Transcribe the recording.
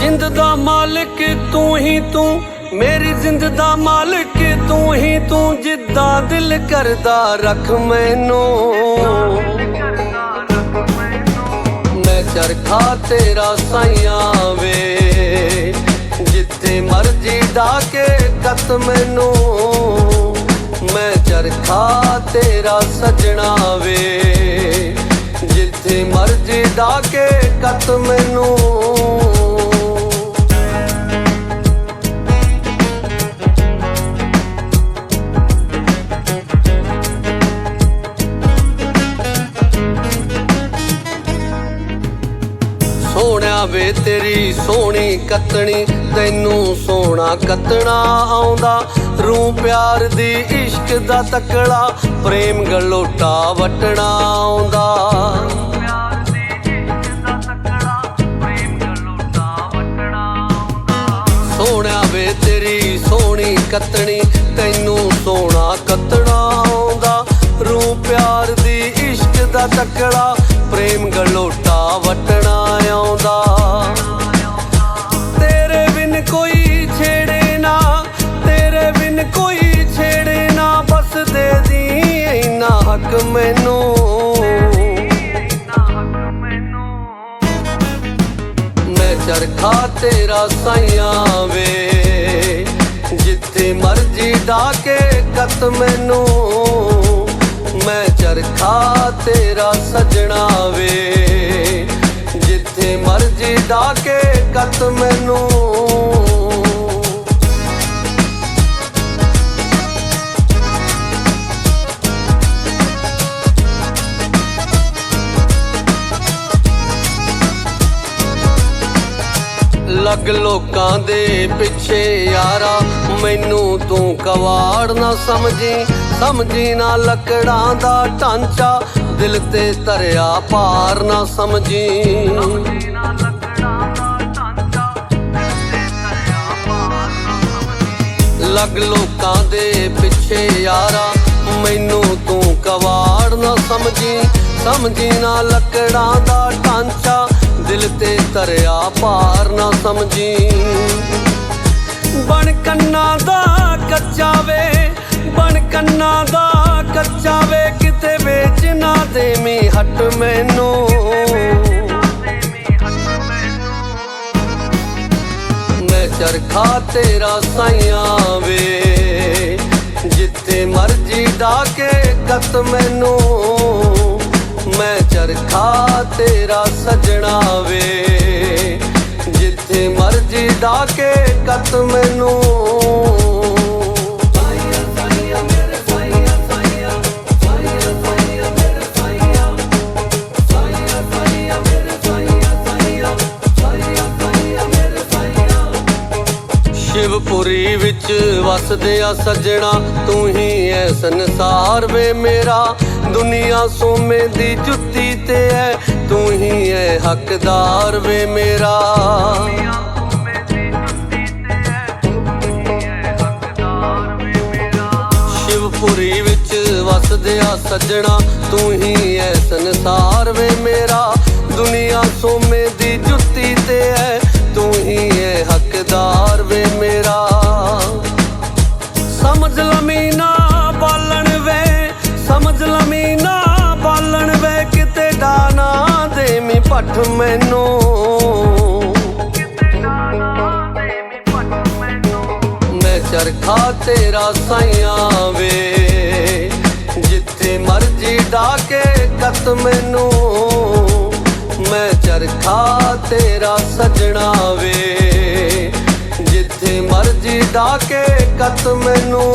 ਜਿੰਦ ਦਾ ਮਾਲਕ ਤੂੰ ਹੀ ਤੂੰ, ਮੇਰੀ ਜ਼ਿੰਦ ਦਾ ਮਾਲਕ ਤੂੰ ਹੀ ਤੂੰ, ਜਿੱਦਾਂ ਦਿਲ ਕਰਦਾ ਰੱਖ ਮੈਨੂੰ। ਮੈਂ ਚਰਖਾ ਤੇਰਾ ਸਾਈਆਂ ਵੇ, ਜਿੱਥੇ ਮਰਜ਼ੀ ਡਾਕੇ ਕਤ ਮੈਨੂੰ। ਮੈਂ ਚਰਖਾ ਤੇਰਾ ਸਜਣਾ ਵੇ, ਜਿੱਥੇ ਮਰਜ਼ੀ ਡਾਕੇ ਕਤ ਮੈਨੂੰ। ਵੇ ਤੇਰੀ ਸੋਹਣੀ ਕੱਤਣੀ ਤੈਨੂੰ ਸੋਹਣਾ ਕੱਤਣਾ ਆਉਂਦਾ। ਰੂ ਪਿਆਰ ਦੀ ਇਸ਼ਕ ਦਾ ਤਕੜਾ ਪ੍ਰੇਮ ਗਲੋਟਾ ਵਟਣਾ ਆਉਂਦਾ। ਸੋਹਣਿਆ ਵੇ ਤੇਰੀ ਸੋਹਣੀ ਕੱਤਣੀ ਤੈਨੂੰ ਸੋਹਣਾ ਕੱਤਣਾ ਆਉਂਦਾ। ਰੂ ਪਿਆਰ ਦੀ ਇਸ਼ਕ ਦਾ ਤਕੜਾ ਪ੍ਰੇਮ ਗਲੋਟਾ ਆਉਂਦਾ। ਤੇਰੇ ਬਿਨ ਕੋਈ ਛੇੜੇ ਨਾ, ਤੇਰੇ ਬਿਨ ਕੋਈ ਛੇੜੇ ਨਾ, ਬਸ ਦੇ ਦੀ ਇੰਨਾ ਹੱਕ ਮੈਨੂੰ। ਮੈਂ ਚਰਖਾ ਤੇਰਾ ਸਾਈਆਂ ਵੇ, ਜਿੱਥੇ ਮਰਜ਼ੀ ਡਾਕੇ ਕਤ ਮੈਨੂੰ। ਮੈਂ ਚਰਖਾ ਤੇਰਾ ਸਜਣਾ ਵੇ ਜਿੱਥੇ ਮਰਜ਼ੀ ਡਾਕੇ ਕਤ ਮੈਨੂੰ। ਲੱਗ ਲੋਕਾਂ ਦੇ ਪਿੱਛੇ ਯਾਰਾ, ਮੈਨੂੰ ਤੂੰ ਕਵਾੜ ਨਾ ਸਮਝੀ। ਸਮਝੀ ਨਾ ਲੱਕੜਾਂ ਦਾ ਢਾਂਚਾ ਦਿਲ ਤੇ ਧਰਿਆ ਭਾਰ ਨਾ ਸਮਝੀ। ਲੱਗ ਲੋਕਾਂ ਦੇ ਪਿੱਛੇ ਯਾਰਾ ਮੈਨੂੰ ਤੂੰ ਕਵਾੜ ਨਾ ਸਮਝੀ। ਸਮਝੀ ਨਾ ਲੱਕੜਾਂ ਦਾ ਢਾਂਚਾ ਦਿਲ ਤੇ ਧਰਿਆ ਭਾਰ ਨਾ ਸਮਝੀ। ਬਣ ਕੰਨਾਂ ਦਾ ਕੰਨਾਂ ਦਾ ਕੱਚਾ ਵੇ ਕਿਤੇ ਵੇਚ ਨਾ ਦੇਵੀਂ, ਹਟ ਮੈਨੂੰ। ਮੈਂ ਚਰਖਾ ਤੇਰਾ ਸਾਈਆਂ ਵੇ, ਜਿੱਥੇ ਮਰਜ਼ੀ ਦਾ ਕੇ ਕਤ ਮੈਨੂੰ। ਮੈਂ ਚਰਖਾ ਤੇਰਾ ਸਜਣਾ ਵੇ, ਜਿੱਥੇ ਮਰਜ਼ੀ ਦਾ ਕੇ ਕਤ ਮੈਨੂੰ। ਸ਼ਿਵਪੁਰੀ ਵਿੱਚ ਵਸਦੇ ਆ ਸੱਜਣਾ, ਤੂੰ ਹੀ ਐ ਸੰਸਾਰ ਵੇ ਮੇਰਾ। ਦੁਨੀਆ ਸੋਮੇ ਦੀ ਜੁੱਤੀ ਤੇ ਐ, ਤੂੰ ਹੀ ਐ ਹੱਕਦਾਰ ਵੇ ਮੇਰਾ। ਸ਼ਿਵਪੁਰੀ ਵਿੱਚ ਵਸਦੇ ਆ ਸੱਜਣਾ, ਤੂੰ ਹੀ ਐ ਸੰਸਾਰ ਵੇ ਮੇਰਾ। ਦੁਨੀਆ ਸੋਮੇ ਦੀ ਜੁੱਤੀ ਤੇ ਐ ਪੱਠ ਮੈਨੂੰ। ਮੈਂ ਚਰਖਾ ਤੇਰਾ ਸਾਈਆਂ ਵੇ। ਜਿੱਥੇ ਮਰਜ਼ੀ ਡਾਕੇ ਕਤ ਮੈਨੂੰ। ਮੈਂ ਚਰਖਾ ਤੇਰਾ ਸਜਣਾ ਵੇ। ਜਿੱਥੇ ਮਰਜ਼ੀ ਡਾਕੇ ਕਤ ਮੈਨੂੰ।